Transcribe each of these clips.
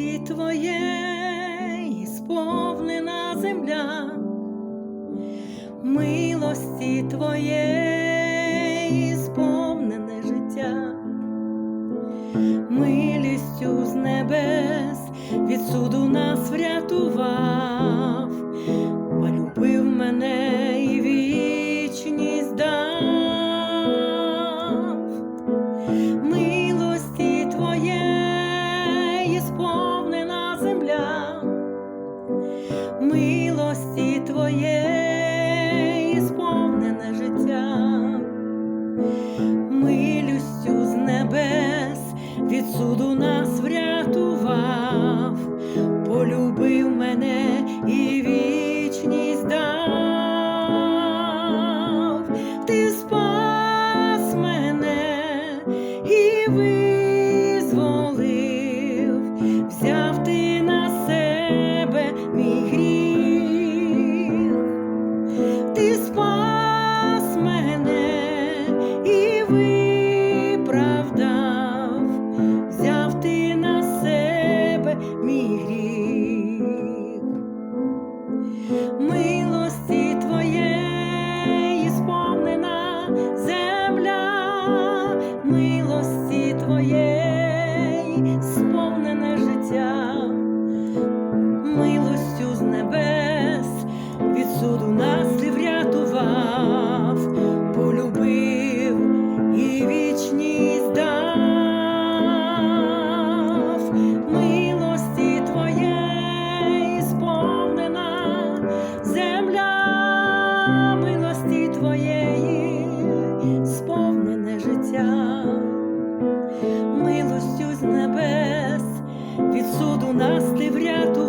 милості твоєї сповнена земля, милості твоєї сповнене життя, милістю з небес від суду нас врятував. Милості милості сповнене життя, милостю з небес від суду нас ти врятував,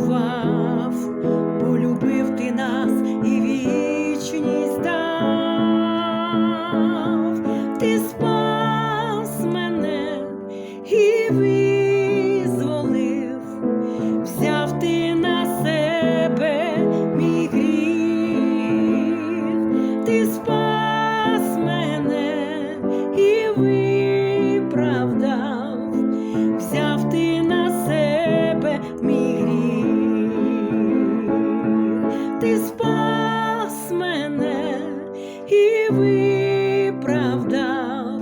і виправдав,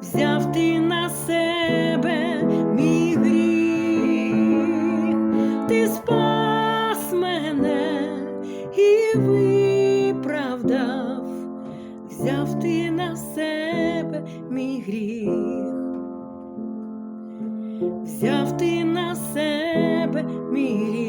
взяв ти на себе мій гріх, ти спас мене і виправдав, взяв ти на себе мій гріх, взяв ти на себе мій гріх.